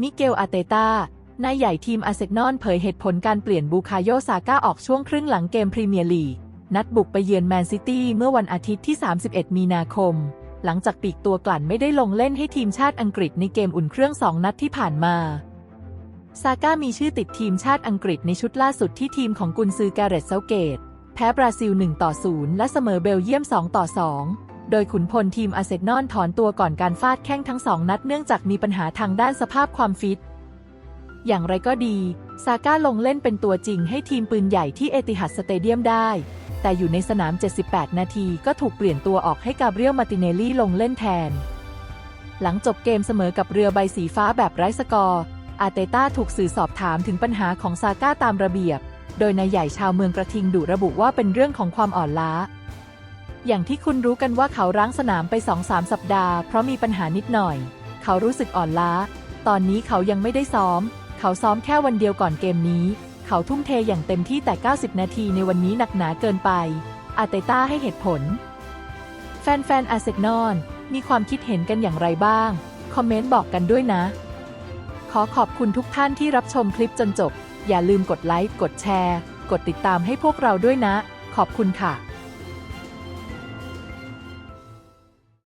มิเกลอาเตตานายใหญ่ทีมอาเซนอลเผยเหตุผลการเปลี่ยนบูคาโยซาก้าออกช่วงครึ่งหลังเกมพรีเมียร์ลีก นัดบุกไปเยือนแมนซิตี้เมื่อวันอาทิตย์ที่ 31 มีนาคม หลังจากปีกตัวกลั่นไม่ได้ลงเล่นให้ทีมชาติอังกฤษในเกมอุ่นเครื่องสองนัดที่ผ่านมาซาก้ามีชื่อติดทีมชาติอังกฤษในชุดล่าสุดที่ทีมของกุนซือแกรเรตเซาเกต แพ้บราซิล 1 ต่อ 0 และเสมอเบลเยียม 2 ต่อ 2 โดยขุนพลทีมอาเซนอลถอนตัวก่อนการฟาดแข้งทั้งสองนัดเนื่องจากมีปัญหาทางด้านสภาพความฟิต อย่างไรก็ดี ซาก้าลงเล่นเป็นตัวจริงให้ทีมปืนใหญ่ที่เอติฮัดสเตเดียมได้ แต่อยู่ในสนาม 78 นาทีก็ถูกเปลี่ยนตัวออกให้กาเบรียลมาติเนลลี่ลงเล่นแทน หลังจบเกมเสมอกับเรือใบสีฟ้าแบบไร้สกอร์อาเตต้าถูกสื่อสอบถามถึงปัญหาของซาก้าตามระเบียบ โดยนายใหญ่ชาวเมืองกระทิงดุระบุว่าเป็นเรื่องของความอ่อนล้า อย่างที่คุณรู้กันว่าเขารั้งสนามไป2-3สัปดาห์เพราะมีปัญหานิดหน่อย เขารู้สึกอ่อนล้า ตอนนี้เขายังไม่ได้ซ้อม เขาซ้อมแค่วันเดียวก่อนเกมนี้ เขาทุ่มเทอย่างเต็มที่แต่ 90 นาทีในวันนี้หนักหนาเกินไปอาเตต้าให้เหตุผล แฟนๆอาร์เซนอลมีความคิดเห็นกันอย่างไรบ้าง คอมเมนต์บอกกันด้วยนะ ขอขอบคุณทุกท่านที่รับชมคลิปจนจบ อย่าลืมกดไลค์ กดแชร์ กดติดตามให้พวกเราด้วยนะ ขอบคุณค่ะ